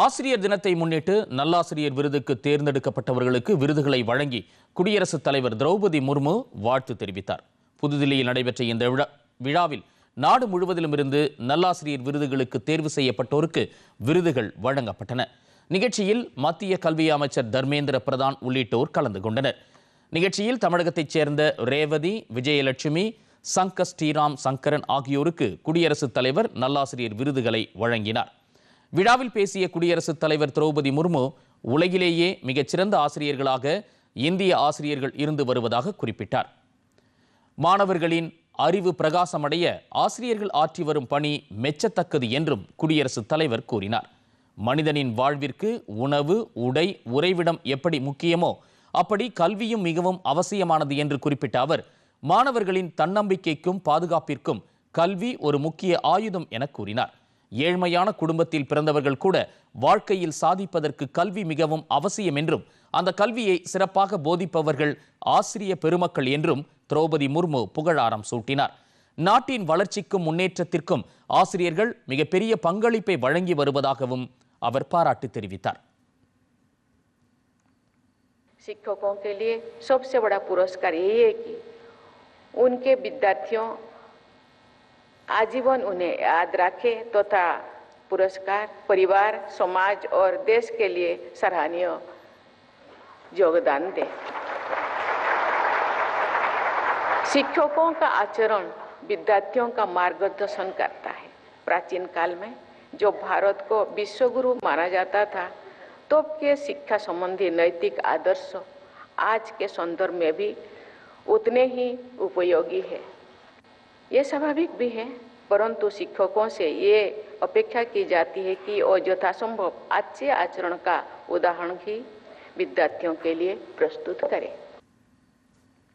ஆசிரியர் தினத்தை முன்னிட்டு நல்லாசிரியர் விருதுக்கு தேர்ந்தெடுக்கப்பட்டவர்களுக்கு விருதுகளை வழங்கி குடியரசுத் தலைவர் திரௌபதி முர்மு வாழ்த்து தெரிவித்தார். புதுதில்லியில் நடைபெற்ற இந்த விழா விழாவில் நாடு முழுவதிலும் இருந்து நல்லாசிரியர் விருதுகளுக்கு தேர்வு செய்யப்பட்டோருக்கு விருதுகள் வழங்கப்பட்டன. நிகழ்ச்சியில் மத்திய கல்வி அமைச்சர் தர்மேந்திர பிரதான் உள்ளிட்டோர் கலந்து கொண்டனர். நிகழ்ச்சியில் தமிழகத்தைச் சேர்ந்த ரேவதி விஜயலட்சுமி சங்க ஸ்ரீராம் சங்கரன் ஆகியோருக்கு குடியரசுத் தலைவர் நல்லாசிரியர் விருதுகளை வழங்கினார். விழாவில் பேசிய குடியரசுத் தலைவர் திரௌபதி முர்மு உலகிலேயே மிகச்சிறந்த ஆசிரியர்களாக இந்திய ஆசிரியர்கள் இருந்து வருவதாக குறிப்பிட்டார். மாணவர்களின் அறிவு பிரகாசமடைய ஆசிரியர்கள் ஆற்றி வரும் பணி மெச்சத்தக்கது என்றும் குடியரசுத் தலைவர் கூறினார். மனிதனின் வாழ்விற்கு உணவு உடை உறைவிடம் எப்படி முக்கியமோ அப்படி கல்வியும் மிகவும் அவசியமானது என்று குறிப்பிட்ட அவர் மாணவர்களின் தன்னம்பிக்கைக்கும் பாதுகாப்பிற்கும் கல்வி ஒரு முக்கிய ஆயுதம் என கூறினார். ஏழ்மையான குடும்பத்தில் பிறந்தவர்கள் கூட வாழ்க்கையில் சாதிப்பதற்கு கல்வி மிகவும் அவசியம் என்றும் அந்த கல்வியை சிறப்பாக போதிப்பவர்கள் ஆசிரிய பெருமக்கள் என்றும் திரௌபதி முர்மு புகழாரம் சூட்டினார் நாட்டின் வளர்ச்சிக்கும் முன்னேற்றத்திற்கும் ஆசிரியர்கள் மிகப்பெரிய பங்களிப்பை வழங்கி வருவதாகவும் அவர் பாராட்டு தெரிவித்தார் शिक्षकों के लिए सबसे बड़ा पुरस्कार यही है कि उनके विद्यार्थियों आजीवन उन्हें याद रखे तथा तो पुरस्कार, परिवार, समाज और देश के लिए सराहनीय योगदान दे। शिक्षकों का आचरण विद्यार्थियों का मार्गदर्शन करता है। प्राचीन काल में जो भारत को विश्वगुरु माना जाता था तो के शिक्षा संबंधी नैतिक आदर्श आज के संदर्भ में भी उतने ही उपयोगी है। ये स्वाभाविक भी है, परंतु शिक्षकों से ये अपेक्षा की जाती है कि और यथासंभव अच्छे आचरण का उदाहरण ही विद्यार्थियों के लिए प्रस्तुत करें।